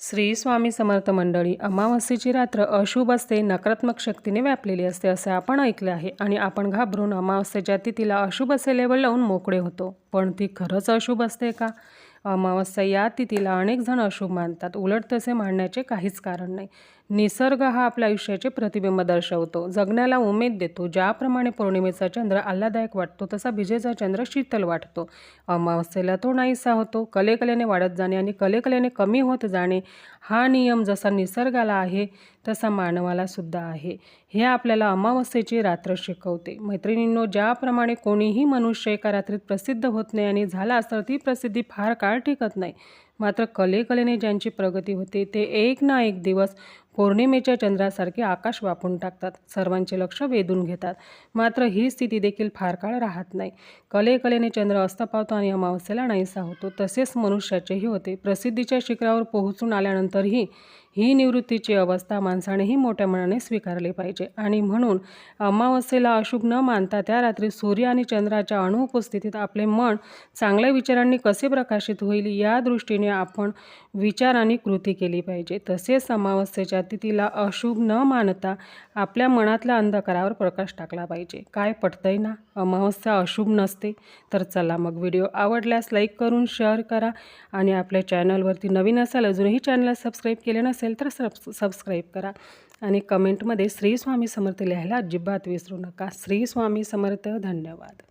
श्री स्वामी समर्थ मंडळी अमावस्येची रात्र अशुभ असते नकारात्मक शक्तीने व्यापलेली असते असे आपण ऐकले आहे आणि आपण घाबरून अमावस्येच्या तिथीला अशुभ असे लेवल लावून मोकळे होतो. पण ती खरंच अशुभ असते का? अमावस्या या तिथीला अनेक जण अशुभ मानतात. उलट तसे मानण्याचे काहीच कारण नाही. निसर्ग हा आपल्या आयुष्याचे प्रतिबिंब दर्शवतो. जगण्याला उमेद देतो. ज्याप्रमाणे पौर्णिमेचा चंद्र आल्हादायक वाटतो तसा विजेचा चंद्र शीतल वाटतो. अमावस्येला तो नाहीसा होतो. कलेकलेने वाढत जाणे आणि कलेकलेने कमी होत जाणे हा नियम जसा निसर्गाला आहे तसा मानवाला सुद्धा आहे. हे आपल्याला अमावस्येची रात्र शिकवते. मैत्रिणींनो ज्याप्रमाणे कोणीही मनुष्य एका रात्रीत प्रसिद्ध होत नाही आणि झाला तर ती प्रसिद्धी फार काळ टिकत नाही. मात्र कलेकलेने ज्यांची प्रगती होते ते एक ना एक दिवस पौर्णिमेच्या चंद्रासारखे आकाश वापून टाकतात सर्वांचे लक्ष वेधून घेतात. मात्र ही स्थिती देखील फार काळ राहत नाही. कलेकलेने चंद्र अस्त पावतो आणि अमावस्येला नाहीसा होतो. तसेच मनुष्याचेही होते. प्रसिद्धीच्या शिखरावर पोहोचून आल्यानंतरही ही निवृत्तीची अवस्था माणसानेही मोठ्या मनाने स्वीकारली पाहिजे. आणि म्हणून अमावस्येला अशुभ न मानता त्या रात्री सूर्य आणि चंद्राच्या अनुपस्थितीत आपले मन चांगल्या विचारांनी कसे प्रकाशित होईल या दृष्टीने आपण विचार आणि कृती केली पाहिजे. तसेच अमावस्येच्या तिथीला अशुभ न मानता आपल्या मनातल्या अंधकारावर प्रकाश टाकला पाहिजे. काय पटतंय ना? अमावस्या अशुभ नसते. तर चला मग व्हिडिओ आवडल्यास लाईक करून शेअर करा आणि आपल्या चॅनलवरती नवीन असाल अजूनही चॅनलला सबस्क्राईब केले नसेल तर सब सबस्क्राईब करा. आणि कमेंटमध्ये श्री स्वामी समर्थ लिहायला अजिबात विसरू नका. श्री स्वामी समर्थ धन्यवाद.